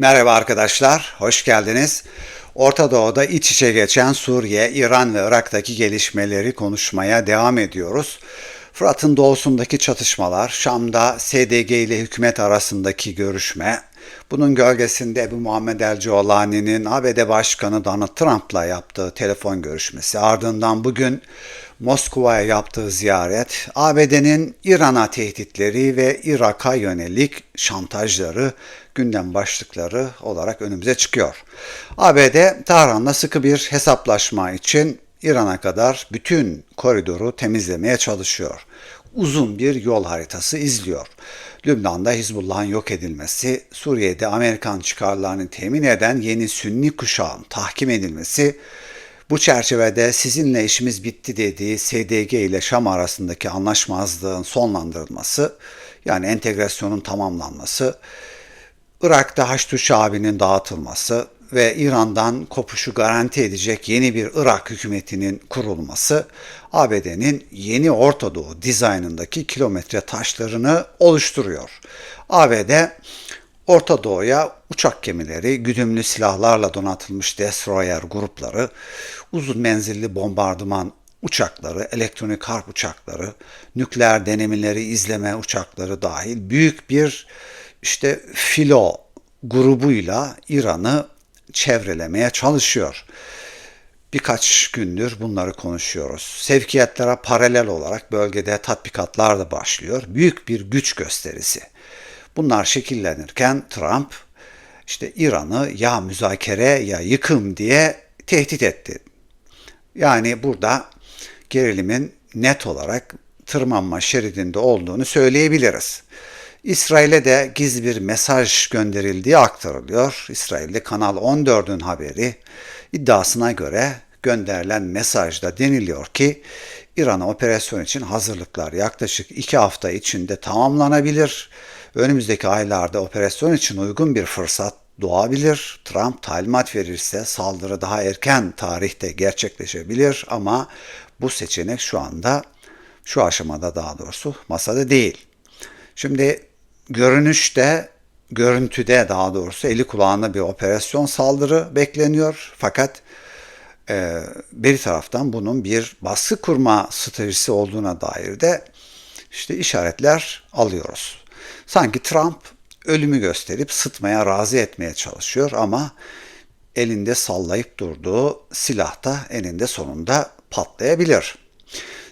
Merhaba arkadaşlar, hoş geldiniz. Orta Doğu'da iç içe geçen Suriye, İran ve Irak'taki gelişmeleri konuşmaya devam ediyoruz. Fırat'ın doğusundaki çatışmalar, Şam'da SDG ile hükümet arasındaki görüşme, bunun gölgesinde Ebu Muhammed El Ciolani'nin ABD Başkanı Donald Trump'la yaptığı telefon görüşmesi, ardından bugün Moskova'ya yaptığı ziyaret, ABD'nin İran'a tehditleri ve Irak'a yönelik şantajları gündem başlıkları olarak önümüze çıkıyor. ABD, Tahran'la sıkı bir hesaplaşma için İran'a kadar bütün koridoru temizlemeye çalışıyor. Uzun bir yol haritası izliyor. Lübnan'da Hizbullah'ın yok edilmesi, Suriye'de Amerikan çıkarlarını temin eden yeni Sünni kuşağın tahkim edilmesi, bu çerçevede sizinle işimiz bitti dediği SDG ile Şam arasındaki anlaşmazlığın sonlandırılması, yani entegrasyonun tamamlanması, Irak'ta Haçlı Şabi'nin dağıtılması ve İran'dan kopuşu garanti edecek yeni bir Irak hükümetinin kurulması, ABD'nin yeni Orta Doğu dizaynındaki kilometre taşlarını oluşturuyor. ABD Orta Doğu'ya uçak gemileri, güdümlü silahlarla donatılmış destroyer grupları, uzun menzilli bombardıman uçakları, elektronik harp uçakları, nükleer denemeleri izleme uçakları dahil büyük bir işte filo grubuyla İran'ı çevrelemeye çalışıyor. Birkaç gündür bunları konuşuyoruz. Sevkiyatlere paralel olarak bölgede tatbikatlar da başlıyor. Büyük bir güç gösterisi. Bunlar şekillenirken Trump işte İran'ı ya müzakere ya yıkım diye tehdit etti. Yani burada gerilimin net olarak tırmanma şeridinde olduğunu söyleyebiliriz. İsrail'e de gizli bir mesaj gönderildiği aktarılıyor. İsrail'de Kanal 14'ün haberi iddiasına göre gönderilen mesajda deniliyor ki İran'a operasyon için hazırlıklar yaklaşık iki hafta içinde tamamlanabilir. Önümüzdeki aylarda operasyon için uygun bir fırsat doğabilir. Trump talimat verirse saldırı daha erken tarihte gerçekleşebilir ama bu seçenek şu anda şu aşamada daha doğrusu masada değil. Şimdi görünüşte, görüntüde daha doğrusu eli kulağına bir operasyon saldırı bekleniyor. Fakat e, bir taraftan bunun bir baskı kurma stratejisi olduğuna dair de işte işaretler alıyoruz. Sanki Trump ölümü gösterip sıtmaya razı etmeye çalışıyor ama elinde sallayıp durduğu silah da eninde sonunda patlayabilir.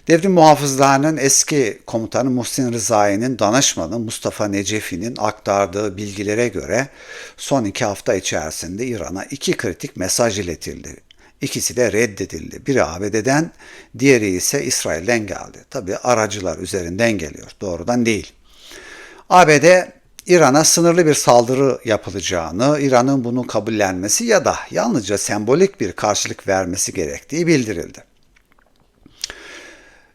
Devrim muhafızlarının eski komutanı Muhsin Rızai'nin danışmanı Mustafa Necefi'nin aktardığı bilgilere göre son iki hafta içerisinde İran'a iki kritik mesaj iletildi. İkisi de reddedildi. Biri ABD'den, diğeri ise İsrail'den geldi. Tabi aracılar üzerinden geliyor, doğrudan değil. ABD İran'a sınırlı bir saldırı yapılacağını, İran'ın bunu kabullenmesi ya da yalnızca sembolik bir karşılık vermesi gerektiği bildirildi.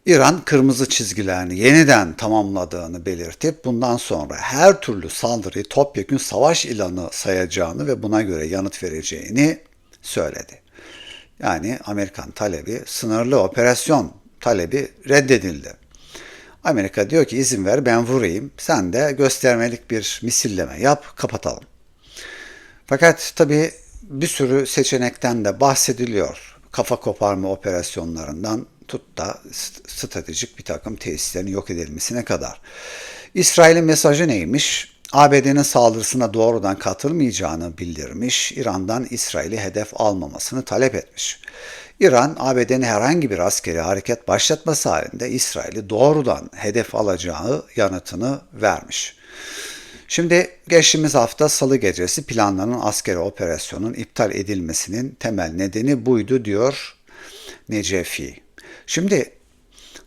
İran kırmızı çizgilerini yeniden tamamladığını belirtip bundan sonra her türlü saldırıyı topyekün savaş ilanı sayacağını ve buna göre yanıt vereceğini söyledi. Yani Amerikan talebi sınırlı operasyon talebi reddedildi. Amerika diyor ki izin ver ben vurayım sen de göstermelik bir misilleme yap kapatalım. Fakat tabi bir sürü seçenekten de bahsediliyor. Kafa koparma operasyonlarından tut da stratejik bir takım tesislerin yok edilmesine kadar. İsrail'in mesajı neymiş? ABD'nin saldırısına doğrudan katılmayacağını bildirmiş, İran'dan İsrail'i hedef almamasını talep etmiş. İran, ABD'nin herhangi bir askeri hareket başlatması halinde İsrail'i doğrudan hedef alacağı yanıtını vermiş. Şimdi geçtiğimiz hafta salı gecesi planlanan askeri operasyonun iptal edilmesinin temel nedeni buydu diyor Necefi. Şimdi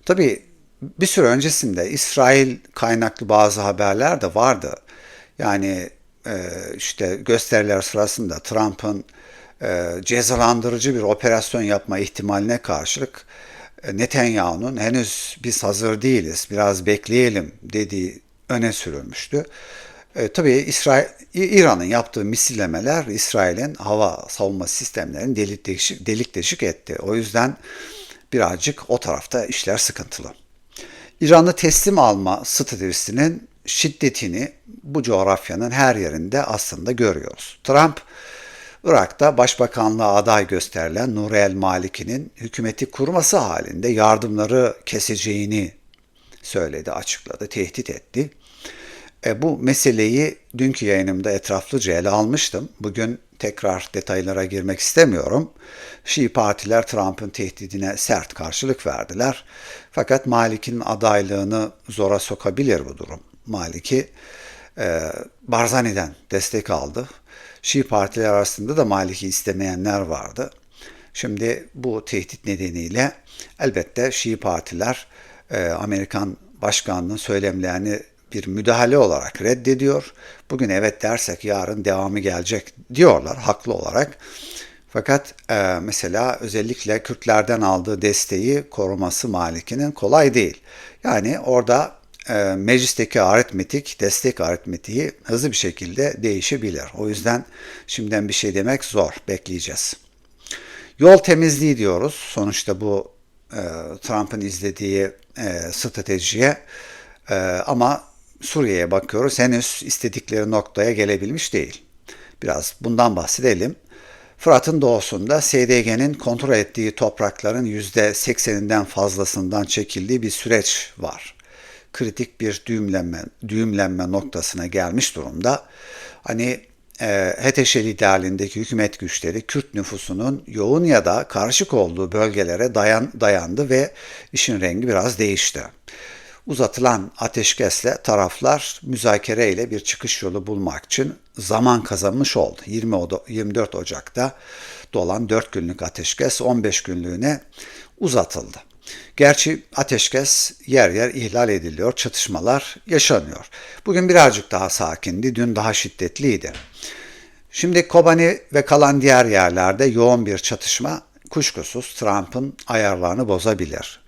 tabii bir süre öncesinde İsrail kaynaklı bazı haberler de vardı. Yani e, işte gösteriler sırasında Trump'ın e, cezalandırıcı bir operasyon yapma ihtimaline karşılık e, Netanyahu'nun henüz biz hazır değiliz, biraz bekleyelim dediği öne sürülmüştü. E, tabii İsrail, İran'ın yaptığı misillemeler İsrail'in hava savunma sistemlerini delik deşik, delik deşik etti. O yüzden birazcık o tarafta işler sıkıntılı. İran'ı teslim alma stratejisinin şiddetini bu coğrafyanın her yerinde aslında görüyoruz. Trump, Irak'ta başbakanlığa aday gösterilen Nur el Maliki'nin hükümeti kurması halinde yardımları keseceğini söyledi, açıkladı, tehdit etti. E, bu meseleyi dünkü yayınımda etraflıca ele almıştım. Bugün tekrar detaylara girmek istemiyorum. Şii partiler Trump'ın tehdidine sert karşılık verdiler. Fakat Malik'in adaylığını zora sokabilir bu durum. Malik'i e, Barzani'den destek aldı. Şii partiler arasında da Malik'i istemeyenler vardı. Şimdi bu tehdit nedeniyle elbette Şii partiler e, Amerikan başkanının söylemlerini bir müdahale olarak reddediyor. Bugün evet dersek yarın devamı gelecek diyorlar haklı olarak. Fakat e, mesela özellikle Kürtlerden aldığı desteği koruması Maliki'nin kolay değil. Yani orada e, meclisteki aritmetik, destek aritmetiği hızlı bir şekilde değişebilir. O yüzden şimdiden bir şey demek zor, bekleyeceğiz. Yol temizliği diyoruz. Sonuçta bu e, Trump'ın izlediği e, stratejiye e, ama Suriye'ye bakıyoruz henüz istedikleri noktaya gelebilmiş değil. Biraz bundan bahsedelim. Fırat'ın doğusunda SDG'nin kontrol ettiği toprakların %80'inden fazlasından çekildiği bir süreç var. Kritik bir düğümlenme, düğümlenme noktasına gelmiş durumda. Hani e, HTŞ liderliğindeki hükümet güçleri Kürt nüfusunun yoğun ya da karışık olduğu bölgelere dayan, dayandı ve işin rengi biraz değişti. Uzatılan ateşkesle taraflar müzakere ile bir çıkış yolu bulmak için zaman kazanmış oldu. 20 24 Ocak'ta dolan 4 günlük ateşkes 15 günlüğüne uzatıldı. Gerçi ateşkes yer yer ihlal ediliyor, çatışmalar yaşanıyor. Bugün birazcık daha sakindi, dün daha şiddetliydi. Şimdi Kobani ve kalan diğer yerlerde yoğun bir çatışma kuşkusuz Trump'ın ayarlarını bozabilir.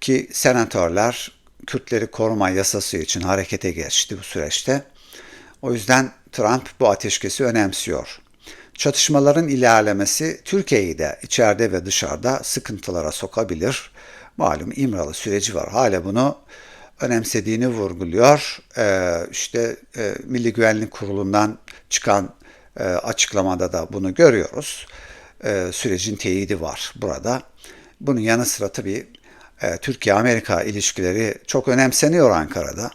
Ki senatörler Kürtleri koruma yasası için harekete geçti bu süreçte. O yüzden Trump bu ateşkesi önemsiyor. Çatışmaların ilerlemesi Türkiye'yi de içeride ve dışarıda sıkıntılara sokabilir. Malum İmralı süreci var. Hala bunu önemsediğini vurguluyor. Ee, işte e, Milli Güvenlik Kurulu'ndan çıkan e, açıklamada da bunu görüyoruz. E, sürecin teyidi var burada. Bunun yanı sıra tabii e, Türkiye-Amerika ilişkileri çok önemseniyor Ankara'da.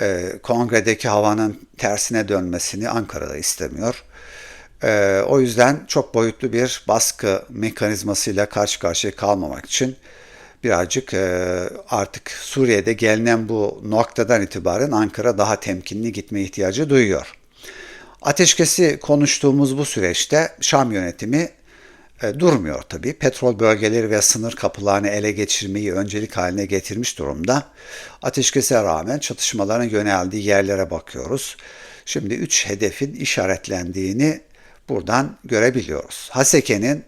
E, kongredeki havanın tersine dönmesini Ankara'da istemiyor. E, o yüzden çok boyutlu bir baskı mekanizmasıyla karşı karşıya kalmamak için birazcık artık Suriye'de gelinen bu noktadan itibaren Ankara daha temkinli gitme ihtiyacı duyuyor. Ateşkesi konuştuğumuz bu süreçte Şam yönetimi e, durmuyor tabii. Petrol bölgeleri ve sınır kapılarını ele geçirmeyi öncelik haline getirmiş durumda. Ateşkese rağmen çatışmaların yöneldiği yerlere bakıyoruz. Şimdi üç hedefin işaretlendiğini buradan görebiliyoruz. Haseke'nin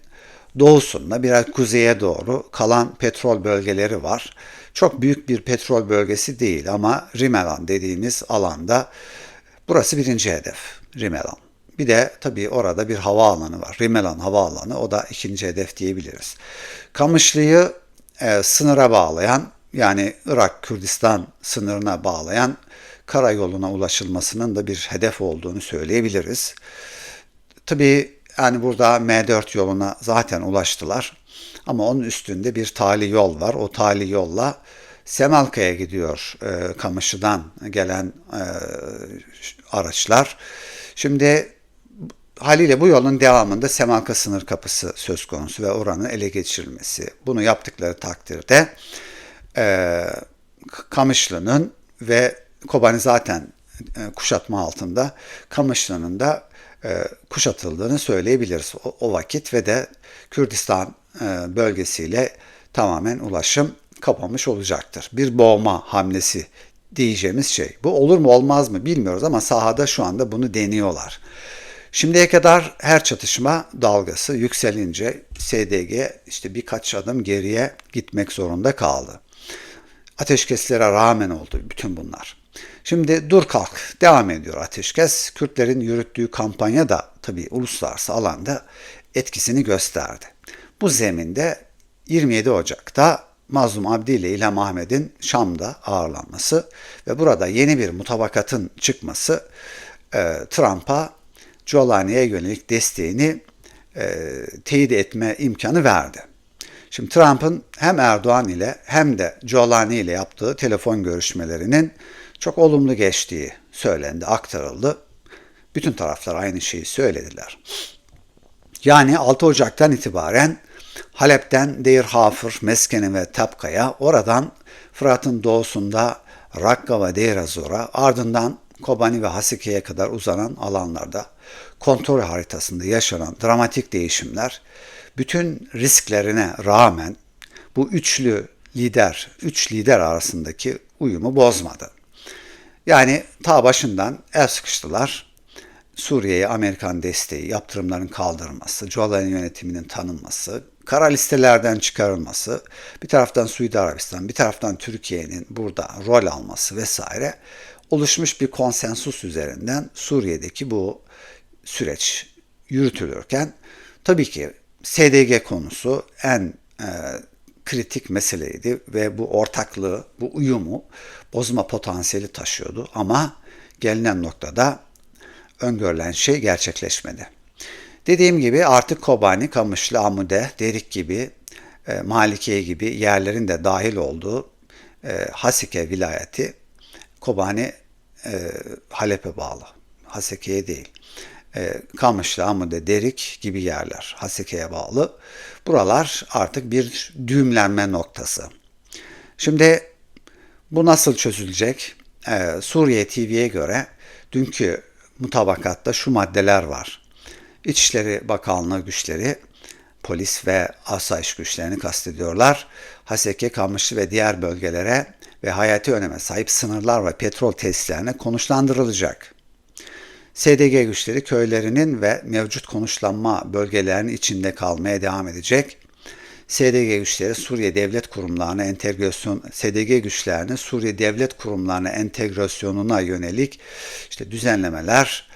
doğusunda biraz kuzeye doğru kalan petrol bölgeleri var. Çok büyük bir petrol bölgesi değil ama Rimelan dediğimiz alanda burası birinci hedef Rimelan. Bir de tabii orada bir havaalanı var. Rimelan Havaalanı. O da ikinci hedef diyebiliriz. Kamışlı'yı e, sınıra bağlayan yani Irak-Kürdistan sınırına bağlayan karayoluna ulaşılmasının da bir hedef olduğunu söyleyebiliriz. Tabii yani burada M4 yoluna zaten ulaştılar. Ama onun üstünde bir tali yol var. O tali yolla Semalka'ya gidiyor e, Kamışlı'dan gelen e, araçlar. Şimdi haliyle bu yolun devamında Semalka sınır kapısı söz konusu ve oranın ele geçirilmesi. Bunu yaptıkları takdirde e, Kamışlı'nın ve Kobani zaten e, kuşatma altında Kamışlı'nın da kuşatıldığını söyleyebiliriz o, o vakit ve de Kürdistan e, bölgesiyle tamamen ulaşım kapamış olacaktır. Bir boğma hamlesi diyeceğimiz şey. Bu olur mu olmaz mı bilmiyoruz ama sahada şu anda bunu deniyorlar. Şimdiye kadar her çatışma dalgası yükselince SDG işte birkaç adım geriye gitmek zorunda kaldı. Ateşkeslere rağmen oldu bütün bunlar. Şimdi dur kalk devam ediyor ateşkes. Kürtlerin yürüttüğü kampanya da tabii uluslararası alanda etkisini gösterdi. Bu zeminde 27 Ocak'ta Mazlum Abdi ile İlham Ahmet'in Şam'da ağırlanması ve burada yeni bir mutabakatın çıkması e, Trump'a Giuliani'ye yönelik desteğini e, teyit etme imkanı verdi. Şimdi Trump'ın hem Erdoğan ile hem de Giuliani ile yaptığı telefon görüşmelerinin çok olumlu geçtiği söylendi, aktarıldı. Bütün taraflar aynı şeyi söylediler. Yani 6 Ocak'tan itibaren Halep'ten Deir Hafır, Meskene ve Tapka'ya, oradan Fırat'ın doğusunda Rakka ve Deir Azor'a, ardından Kobani ve Hasike'ye kadar uzanan alanlarda kontrol haritasında yaşanan dramatik değişimler bütün risklerine rağmen bu üçlü lider, üç lider arasındaki uyumu bozmadı. Yani ta başından el sıkıştılar. Suriye'ye Amerikan desteği, yaptırımların kaldırılması, Giuliani yönetiminin tanınması, kara listelerden çıkarılması, bir taraftan Suudi Arabistan, bir taraftan Türkiye'nin burada rol alması vesaire oluşmuş bir konsensus üzerinden Suriye'deki bu süreç yürütülürken tabii ki SDG konusu en e, kritik meseleydi ve bu ortaklığı, bu uyumu bozma potansiyeli taşıyordu ama gelinen noktada öngörülen şey gerçekleşmedi. Dediğim gibi artık Kobani, Kamışlı, Amude, Derik gibi, e, Malikiye gibi yerlerin de dahil olduğu e, Hasike vilayeti Kobani e, Halep'e bağlı. Haseke'ye değil. E, Kamışlı, Amude, Derik gibi yerler Haseke'ye bağlı. Buralar artık bir düğümlenme noktası. Şimdi bu nasıl çözülecek? Ee, Suriye TV'ye göre dünkü mutabakatta şu maddeler var. İçişleri Bakanlığı güçleri polis ve asayiş güçlerini kastediyorlar. Haseke, Kamışlı ve diğer bölgelere ve hayati öneme sahip sınırlar ve petrol tesislerine konuşlandırılacak. SDG güçleri köylerinin ve mevcut konuşlanma bölgelerinin içinde kalmaya devam edecek. SDG güçleri Suriye devlet kurumlarına entegrasyon SDG güçlerinin Suriye devlet kurumlarına entegrasyonuna yönelik işte düzenlemeler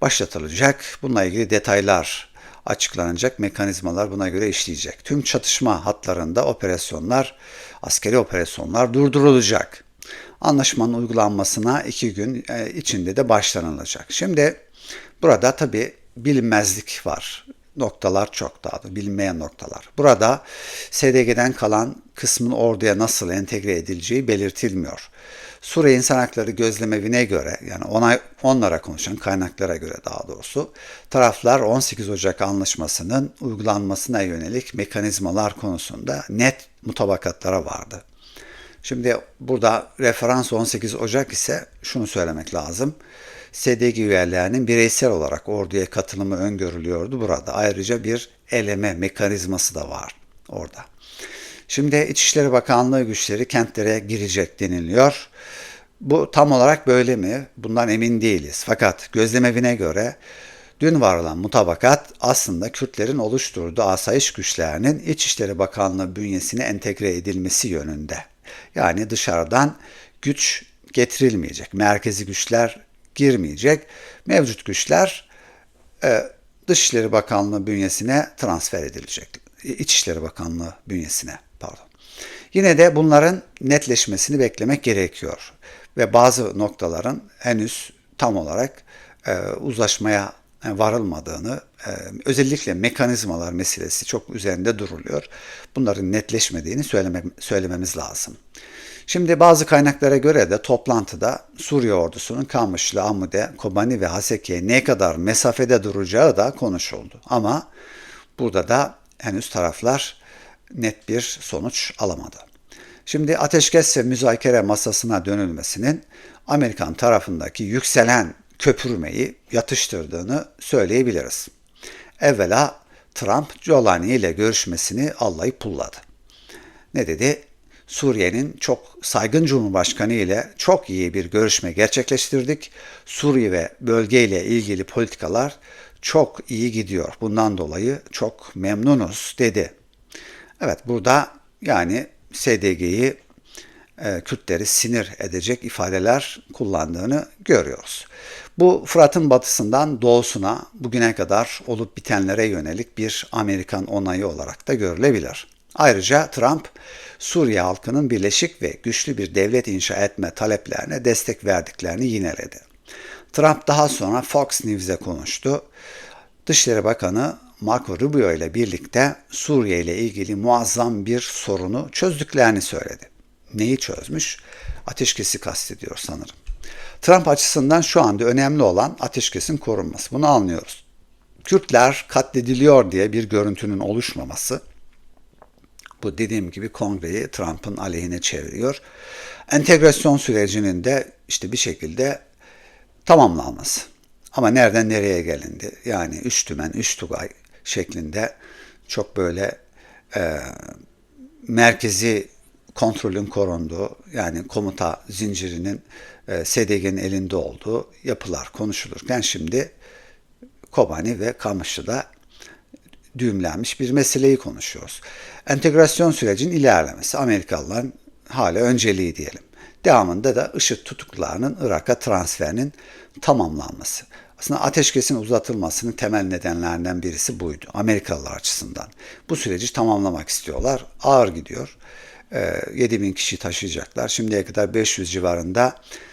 başlatılacak. Bununla ilgili detaylar açıklanacak, mekanizmalar buna göre işleyecek. Tüm çatışma hatlarında operasyonlar, askeri operasyonlar durdurulacak. Anlaşmanın uygulanmasına iki gün e, içinde de başlanılacak. Şimdi burada tabi bilinmezlik var. Noktalar çok daha da bilinmeyen noktalar. Burada SDG'den kalan kısmın orduya nasıl entegre edileceği belirtilmiyor. Suriye İnsan Hakları Gözlemevine göre yani ona, onlara konuşan kaynaklara göre daha doğrusu taraflar 18 Ocak anlaşmasının uygulanmasına yönelik mekanizmalar konusunda net mutabakatlara vardı. Şimdi burada referans 18 Ocak ise şunu söylemek lazım. SDG üyelerinin bireysel olarak orduya katılımı öngörülüyordu burada. Ayrıca bir eleme mekanizması da var orada. Şimdi İçişleri Bakanlığı güçleri kentlere girecek deniliyor. Bu tam olarak böyle mi? Bundan emin değiliz. Fakat gözlemevine göre dün var olan mutabakat aslında Kürtlerin oluşturduğu asayiş güçlerinin İçişleri Bakanlığı bünyesine entegre edilmesi yönünde. Yani dışarıdan güç getirilmeyecek. Merkezi güçler girmeyecek. Mevcut güçler e, Dışişleri Bakanlığı bünyesine transfer edilecek. İçişleri Bakanlığı bünyesine pardon. Yine de bunların netleşmesini beklemek gerekiyor ve bazı noktaların henüz tam olarak e, uzlaşmaya varılmadığını, e, özellikle mekanizmalar meselesi çok üzerinde duruluyor. Bunların netleşmediğini söyleme, söylememiz lazım. Şimdi bazı kaynaklara göre de toplantıda Suriye ordusunun Kamışlı, Amude, Kobani ve Haseke'ye ne kadar mesafede duracağı da konuşuldu. Ama burada da henüz taraflar net bir sonuç alamadı. Şimdi ateşkes ve müzakere masasına dönülmesinin Amerikan tarafındaki yükselen köpürmeyi yatıştırdığını söyleyebiliriz. Evvela Trump Giuliani ile görüşmesini allayıp pulladı. Ne dedi? Suriye'nin çok saygın Cumhurbaşkanı ile çok iyi bir görüşme gerçekleştirdik. Suriye ve bölge ile ilgili politikalar çok iyi gidiyor. Bundan dolayı çok memnunuz dedi. Evet burada yani SDG'yi e, Kürtleri sinir edecek ifadeler kullandığını görüyoruz. Bu Fırat'ın batısından doğusuna bugüne kadar olup bitenlere yönelik bir Amerikan onayı olarak da görülebilir. Ayrıca Trump, Suriye halkının birleşik ve güçlü bir devlet inşa etme taleplerine destek verdiklerini yineledi. Trump daha sonra Fox News'e konuştu. Dışişleri Bakanı Marco Rubio ile birlikte Suriye ile ilgili muazzam bir sorunu çözdüklerini söyledi. Neyi çözmüş? Ateşkesi kastediyor sanırım. Trump açısından şu anda önemli olan ateşkesin korunması. Bunu anlıyoruz. Kürtler katlediliyor diye bir görüntünün oluşmaması, bu dediğim gibi kongreyi Trump'ın aleyhine çeviriyor. Entegrasyon sürecinin de işte bir şekilde tamamlanması. Ama nereden nereye gelindi? Yani üç tümen, üç tugay şeklinde çok böyle e, merkezi kontrolün korunduğu yani komuta zincirinin e, elinde olduğu yapılar konuşulurken şimdi Kobani ve Kamışlı'da düğümlenmiş bir meseleyi konuşuyoruz. Entegrasyon sürecinin ilerlemesi Amerikalıların hala önceliği diyelim. Devamında da IŞİD tutuklarının Irak'a transferinin tamamlanması. Aslında ateşkesin uzatılmasının temel nedenlerinden birisi buydu Amerikalılar açısından. Bu süreci tamamlamak istiyorlar. Ağır gidiyor. E, 7 bin kişi taşıyacaklar. Şimdiye kadar 500 civarında e,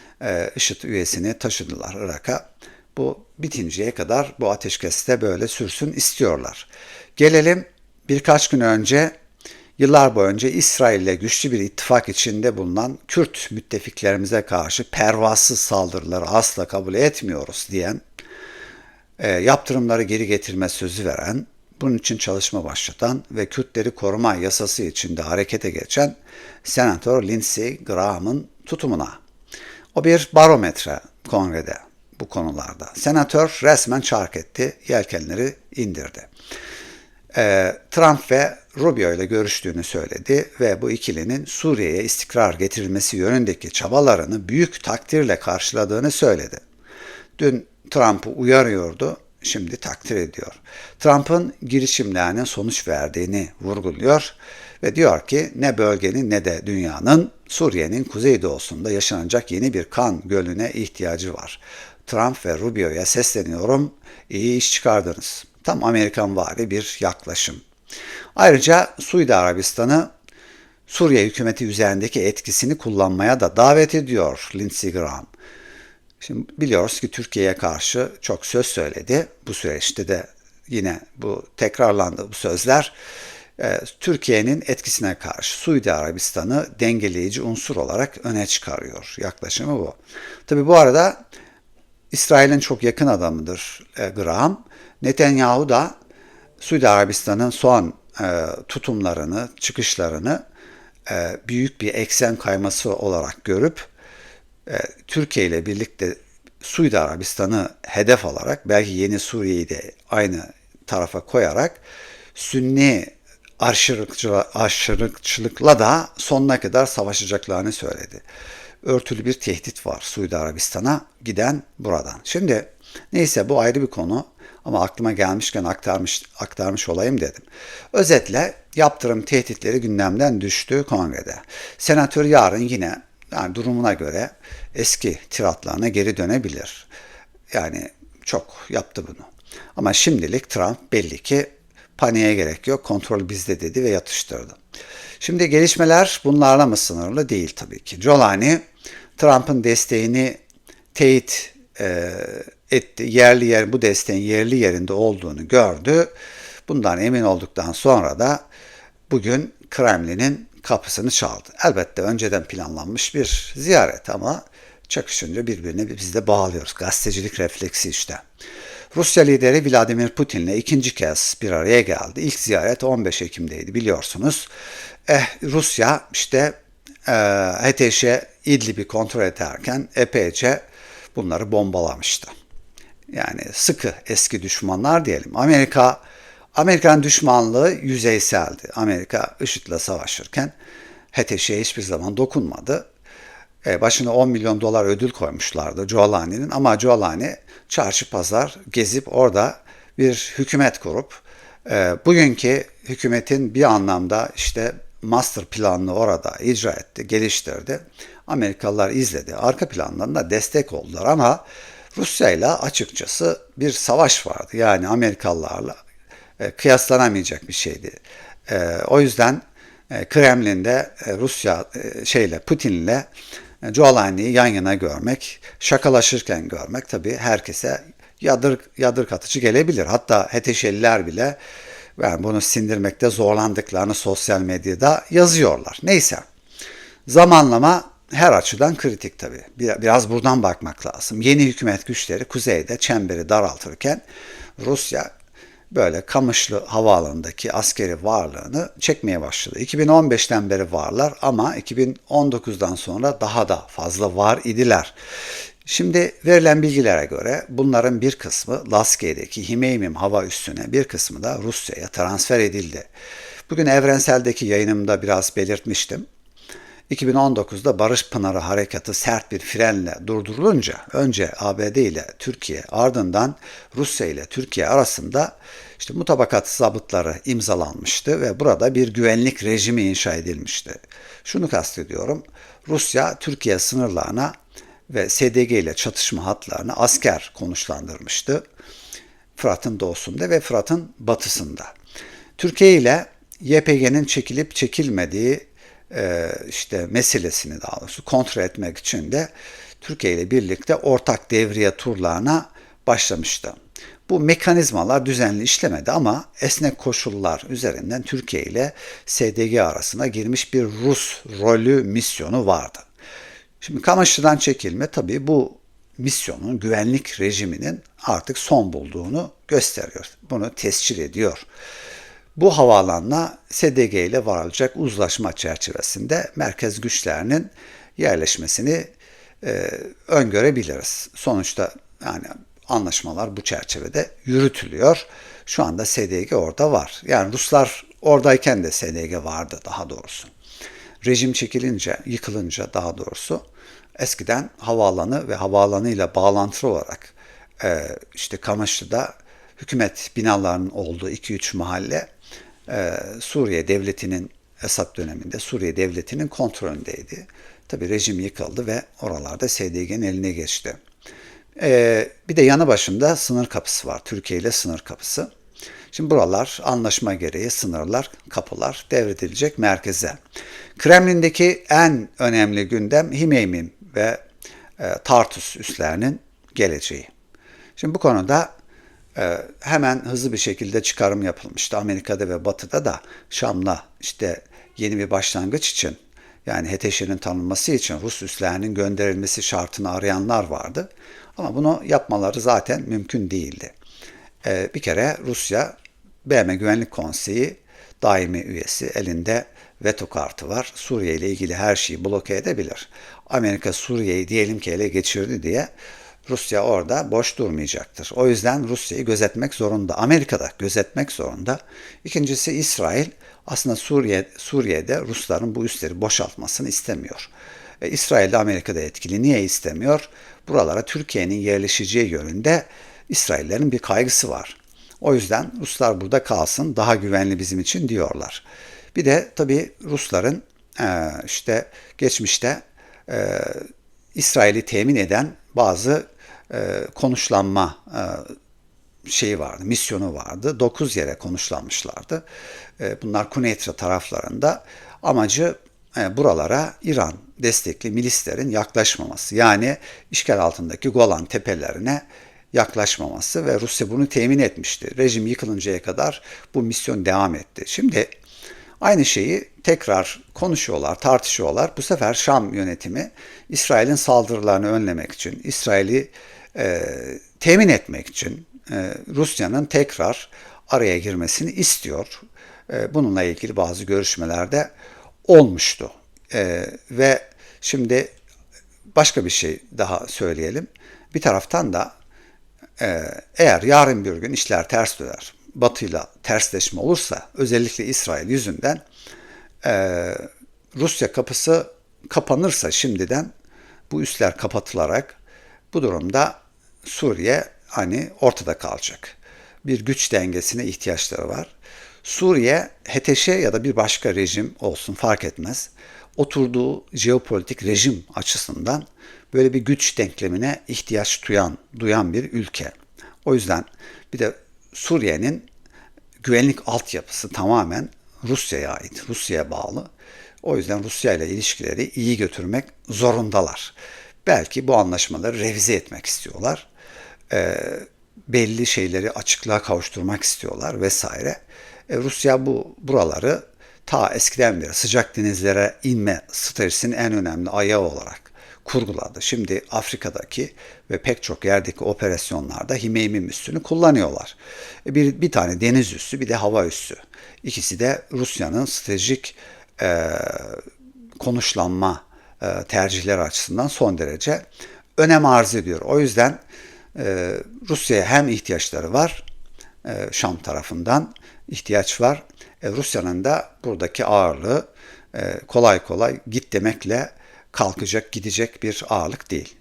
IŞİD üyesini taşıdılar Irak'a. Bu bitinceye kadar bu ateşkeste böyle sürsün istiyorlar. Gelelim birkaç gün önce yıllar boyunca İsrail ile güçlü bir ittifak içinde bulunan Kürt müttefiklerimize karşı pervasız saldırıları asla kabul etmiyoruz diyen, e, yaptırımları geri getirme sözü veren, bunun için çalışma başlatan ve Kürtleri koruma yasası içinde harekete geçen Senatör Lindsey Graham'ın tutumuna. O bir barometre kongrede bu konularda. Senatör resmen çark etti, yelkenleri indirdi. Ee, Trump ve Rubio ile görüştüğünü söyledi ve bu ikilinin Suriye'ye istikrar getirilmesi yönündeki çabalarını büyük takdirle karşıladığını söyledi. Dün Trump'ı uyarıyordu, şimdi takdir ediyor. Trump'ın girişimlerinin sonuç verdiğini vurguluyor ve diyor ki ne bölgenin ne de dünyanın Suriye'nin kuzeydoğusunda yaşanacak yeni bir kan gölüne ihtiyacı var. Trump ve Rubio'ya sesleniyorum, iyi iş çıkardınız. Tam Amerikan vari bir yaklaşım. Ayrıca Suudi Arabistan'ı Suriye hükümeti üzerindeki etkisini kullanmaya da davet ediyor Lindsey Graham. Şimdi biliyoruz ki Türkiye'ye karşı çok söz söyledi. Bu süreçte de yine bu tekrarlandı bu sözler. Ee, Türkiye'nin etkisine karşı Suudi Arabistan'ı dengeleyici unsur olarak öne çıkarıyor. Yaklaşımı bu. Tabi bu arada İsrail'in çok yakın adamıdır e, Graham. Netanyahu da Suudi Arabistan'ın son e, tutumlarını, çıkışlarını e, büyük bir eksen kayması olarak görüp Türkiye ile birlikte Suudi Arabistan'ı hedef alarak belki yeni Suriye'yi de aynı tarafa koyarak Sünni aşırılıkçılıkla da sonuna kadar savaşacaklarını söyledi. Örtülü bir tehdit var Suudi Arabistan'a giden buradan. Şimdi neyse bu ayrı bir konu ama aklıma gelmişken aktarmış, aktarmış olayım dedim. Özetle yaptırım tehditleri gündemden düştü kongrede. Senatör yarın yine yani durumuna göre eski tiratlarına geri dönebilir. Yani çok yaptı bunu. Ama şimdilik Trump belli ki paniğe gerek yok, kontrol bizde dedi ve yatıştırdı. Şimdi gelişmeler bunlarla mı sınırlı? Değil tabii ki. Giuliani Trump'ın desteğini teyit e, etti. Yerli yer bu desteğin yerli yerinde olduğunu gördü. Bundan emin olduktan sonra da bugün Kremlin'in kapısını çaldı. Elbette önceden planlanmış bir ziyaret ama çakışınca birbirine biz de bağlıyoruz. Gazetecilik refleksi işte. Rusya lideri Vladimir Putin'le ikinci kez bir araya geldi. İlk ziyaret 15 Ekim'deydi biliyorsunuz. Eh, Rusya işte e, HTŞ İdlib'i kontrol ederken epeyce bunları bombalamıştı. Yani sıkı eski düşmanlar diyelim. Amerika Amerikan düşmanlığı yüzeyseldi. Amerika IŞİD'le savaşırken HTŞ'ye hiçbir zaman dokunmadı. E, başına 10 milyon dolar ödül koymuşlardı Giuliani'nin ama Giuliani çarşı pazar gezip orada bir hükümet kurup e, bugünkü hükümetin bir anlamda işte master planını orada icra etti, geliştirdi. Amerikalılar izledi. Arka plandan da destek oldular ama Rusya ile açıkçası bir savaş vardı. Yani Amerikalılarla e, kıyaslanamayacak bir şeydi. O yüzden Kremlin'de Rusya şeyle Putin'le Giuliani'yi yan yana görmek, şakalaşırken görmek tabii herkese yadır, yadır katıcı gelebilir. Hatta HTŞ'liler bile yani bunu sindirmekte zorlandıklarını sosyal medyada yazıyorlar. Neyse. Zamanlama her açıdan kritik tabii. Biraz buradan bakmak lazım. Yeni hükümet güçleri kuzeyde çemberi daraltırken Rusya böyle Kamışlı havaalanındaki askeri varlığını çekmeye başladı. 2015'ten beri varlar ama 2019'dan sonra daha da fazla var idiler. Şimdi verilen bilgilere göre bunların bir kısmı Laskiye'deki Himeymim hava üssüne bir kısmı da Rusya'ya transfer edildi. Bugün Evrensel'deki yayınımda biraz belirtmiştim. 2019'da Barış Pınarı Harekatı sert bir frenle durdurulunca önce ABD ile Türkiye ardından Rusya ile Türkiye arasında işte mutabakat zabıtları imzalanmıştı ve burada bir güvenlik rejimi inşa edilmişti. Şunu kastediyorum. Rusya Türkiye sınırlarına ve SDG ile çatışma hatlarını asker konuşlandırmıştı. Fırat'ın doğusunda ve Fırat'ın batısında. Türkiye ile YPG'nin çekilip çekilmediği e, işte meselesini daha doğrusu kontrol etmek için de Türkiye ile birlikte ortak devriye turlarına başlamıştı. Bu mekanizmalar düzenli işlemedi ama esnek koşullar üzerinden Türkiye ile SDG arasına girmiş bir Rus rolü misyonu vardı. Şimdi Kamaşlı'dan çekilme tabii bu misyonun güvenlik rejiminin artık son bulduğunu gösteriyor. Bunu tescil ediyor. Bu havaalanına SDG ile varılacak uzlaşma çerçevesinde merkez güçlerinin yerleşmesini e, öngörebiliriz. Sonuçta yani anlaşmalar bu çerçevede yürütülüyor. Şu anda SDG orada var. Yani Ruslar oradayken de SDG vardı daha doğrusu. Rejim çekilince, yıkılınca daha doğrusu eskiden havaalanı ve havaalanıyla bağlantılı olarak e, işte Kamaşlı'da hükümet binalarının olduğu 2-3 mahalle e, Suriye devletinin Esad döneminde Suriye devletinin kontrolündeydi. Tabi rejim yıkıldı ve oralarda SDG'nin eline geçti. E, bir de yanı başında sınır kapısı var. Türkiye ile sınır kapısı. Şimdi buralar anlaşma gereği sınırlar, kapılar devredilecek merkeze. Kremlin'deki en önemli gündem Himeymin ve e, Tartus üslerinin geleceği. Şimdi bu konuda hemen hızlı bir şekilde çıkarım yapılmıştı. Amerika'da ve Batı'da da Şam'la işte yeni bir başlangıç için yani HTŞ'nin tanınması için Rus üslerinin gönderilmesi şartını arayanlar vardı. Ama bunu yapmaları zaten mümkün değildi. E, bir kere Rusya BM Güvenlik Konseyi daimi üyesi elinde veto kartı var. Suriye ile ilgili her şeyi bloke edebilir. Amerika Suriye'yi diyelim ki ele geçirdi diye Rusya orada boş durmayacaktır. O yüzden Rusya'yı gözetmek zorunda. Amerika'da gözetmek zorunda. İkincisi İsrail aslında Suriye Suriye'de Rusların bu üsleri boşaltmasını istemiyor. E, İsrail de Amerika'da etkili. Niye istemiyor? Buralara Türkiye'nin yerleşeceği yönünde İsraillerin bir kaygısı var. O yüzden Ruslar burada kalsın daha güvenli bizim için diyorlar. Bir de tabii Rusların e, işte geçmişte e, İsrail'i temin eden bazı e, konuşlanma e, şeyi vardı, misyonu vardı. Dokuz yere konuşlanmışlardı. E, bunlar Kuneitra taraflarında. Amacı buralara İran destekli milislerin yaklaşmaması. Yani işgal altındaki Golan tepelerine yaklaşmaması ve Rusya bunu temin etmişti. Rejim yıkılıncaya kadar bu misyon devam etti. Şimdi aynı şeyi tekrar konuşuyorlar, tartışıyorlar. Bu sefer Şam yönetimi İsrail'in saldırılarını önlemek için, İsrail'i e, temin etmek için e, Rusya'nın tekrar araya girmesini istiyor. E, bununla ilgili bazı görüşmelerde olmuştu. E, ve şimdi başka bir şey daha söyleyelim. Bir taraftan da e, eğer yarın bir gün işler ters döner, Batı'yla tersleşme olursa özellikle İsrail yüzünden e, Rusya kapısı kapanırsa şimdiden bu üsler kapatılarak bu durumda Suriye hani ortada kalacak. Bir güç dengesine ihtiyaçları var. Suriye HTŞ ya da bir başka rejim olsun fark etmez. Oturduğu jeopolitik rejim açısından böyle bir güç denklemine ihtiyaç duyan, duyan bir ülke. O yüzden bir de Suriye'nin güvenlik altyapısı tamamen Rusya'ya ait, Rusya'ya bağlı. O yüzden Rusya ile ilişkileri iyi götürmek zorundalar. Belki bu anlaşmaları revize etmek istiyorlar. E, belli şeyleri açıklığa kavuşturmak istiyorlar vesaire. E, Rusya bu buraları ta eskiden beri sıcak denizlere inme stratejisinin en önemli ayağı olarak kurguladı. Şimdi Afrika'daki ve pek çok yerdeki operasyonlarda Himeymi üssünü kullanıyorlar. E, bir, bir tane deniz üssü bir de hava üssü. İkisi de Rusya'nın stratejik e, konuşlanma e, tercihleri açısından son derece önem arz ediyor. O yüzden e, Rusya'ya hem ihtiyaçları var e, Şam tarafından ihtiyaç var. E, Rusya'nın da buradaki ağırlığı e, kolay kolay git demekle kalkacak gidecek bir ağırlık değil.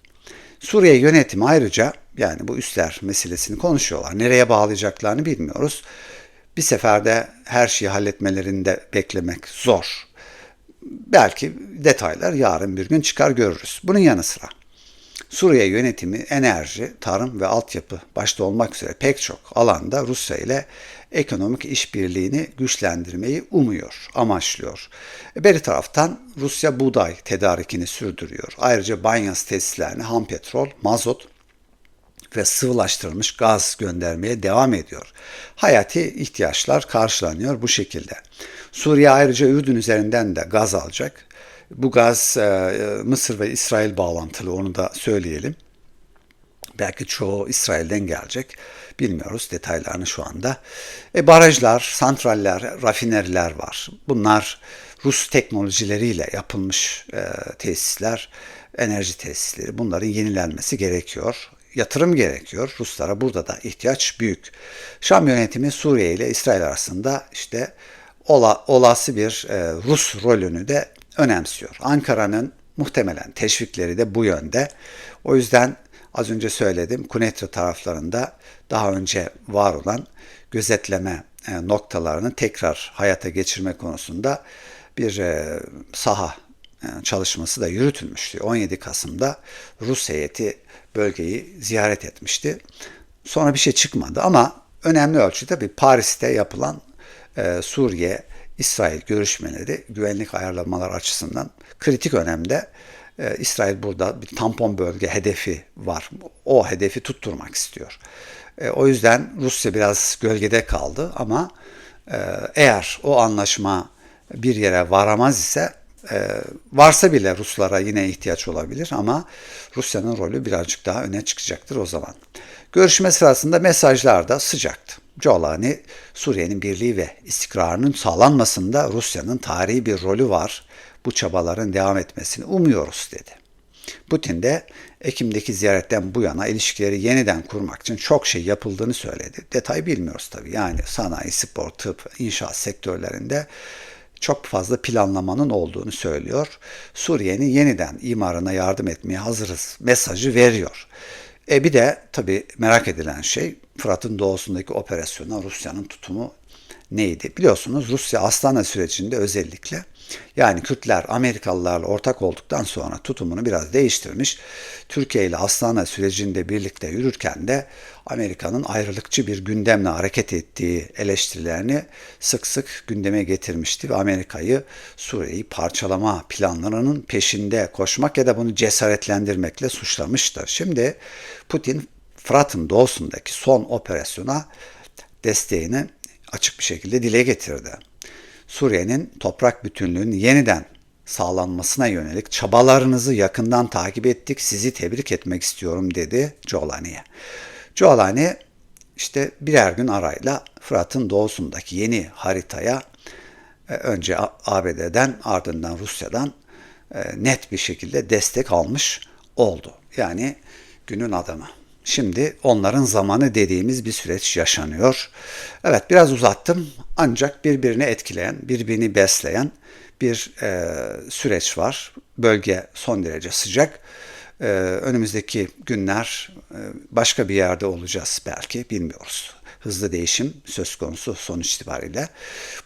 Suriye yönetimi ayrıca yani bu üsler meselesini konuşuyorlar. Nereye bağlayacaklarını bilmiyoruz. Bir seferde her şeyi halletmelerini de beklemek zor. Belki detaylar yarın bir gün çıkar görürüz. Bunun yanı sıra Suriye yönetimi enerji, tarım ve altyapı başta olmak üzere pek çok alanda Rusya ile ekonomik işbirliğini güçlendirmeyi umuyor, amaçlıyor. Bir taraftan Rusya buğday tedarikini sürdürüyor. Ayrıca Banyas tesislerine ham petrol, mazot ve sıvılaştırılmış gaz göndermeye devam ediyor. Hayati ihtiyaçlar karşılanıyor bu şekilde. Suriye ayrıca Ürdün üzerinden de gaz alacak. Bu gaz e, Mısır ve İsrail bağlantılı onu da söyleyelim. Belki çoğu İsrail'den gelecek. Bilmiyoruz detaylarını şu anda. E, barajlar, santraller, rafineriler var. Bunlar Rus teknolojileriyle yapılmış e, tesisler, enerji tesisleri. Bunların yenilenmesi gerekiyor. Yatırım gerekiyor. Ruslara burada da ihtiyaç büyük. Şam yönetimi Suriye ile İsrail arasında işte ola, olası bir e, Rus rolünü de önemsiyor. Ankara'nın muhtemelen teşvikleri de bu yönde. O yüzden az önce söyledim Kunetre taraflarında daha önce var olan gözetleme e, noktalarını tekrar hayata geçirme konusunda bir e, saha e, çalışması da yürütülmüştü. 17 Kasım'da Rus heyeti bölgeyi ziyaret etmişti. Sonra bir şey çıkmadı ama önemli ölçüde bir Paris'te yapılan Suriye İsrail görüşmeleri güvenlik ayarlamalar açısından kritik önemde. Ee, İsrail burada bir tampon bölge hedefi var. O hedefi tutturmak istiyor. Ee, o yüzden Rusya biraz gölgede kaldı ama e, eğer o anlaşma bir yere varamaz ise e, varsa bile Ruslara yine ihtiyaç olabilir ama Rusya'nın rolü birazcık daha öne çıkacaktır o zaman. Görüşme sırasında mesajlar da sıcaktı. Colani, Suriye'nin birliği ve istikrarının sağlanmasında Rusya'nın tarihi bir rolü var. Bu çabaların devam etmesini umuyoruz dedi. Putin de Ekim'deki ziyaretten bu yana ilişkileri yeniden kurmak için çok şey yapıldığını söyledi. Detay bilmiyoruz tabii. Yani sanayi, spor, tıp, inşaat sektörlerinde çok fazla planlamanın olduğunu söylüyor. Suriye'nin yeniden imarına yardım etmeye hazırız mesajı veriyor. E bir de tabii merak edilen şey Fırat'ın doğusundaki operasyona Rusya'nın tutumu neydi? Biliyorsunuz Rusya Astana sürecinde özellikle yani Kürtler Amerikalılarla ortak olduktan sonra tutumunu biraz değiştirmiş. Türkiye ile Astana sürecinde birlikte yürürken de Amerika'nın ayrılıkçı bir gündemle hareket ettiği eleştirilerini sık sık gündeme getirmişti ve Amerika'yı Suriye'yi parçalama planlarının peşinde koşmak ya da bunu cesaretlendirmekle suçlamıştı. Şimdi Putin Fırat'ın doğusundaki son operasyona desteğini açık bir şekilde dile getirdi. Suriye'nin toprak bütünlüğünün yeniden sağlanmasına yönelik çabalarınızı yakından takip ettik. Sizi tebrik etmek istiyorum dedi Jolani'ye. Jolani işte birer gün arayla Fırat'ın doğusundaki yeni haritaya e, önce ABD'den ardından Rusya'dan e, net bir şekilde destek almış oldu. Yani günün adamı. Şimdi onların zamanı dediğimiz bir süreç yaşanıyor. Evet biraz uzattım ancak birbirini etkileyen, birbirini besleyen bir e, süreç var. Bölge son derece sıcak. E, önümüzdeki günler e, başka bir yerde olacağız belki bilmiyoruz. Hızlı değişim söz konusu sonuç itibariyle.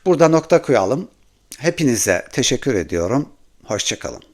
Burada nokta koyalım. Hepinize teşekkür ediyorum. Hoşçakalın.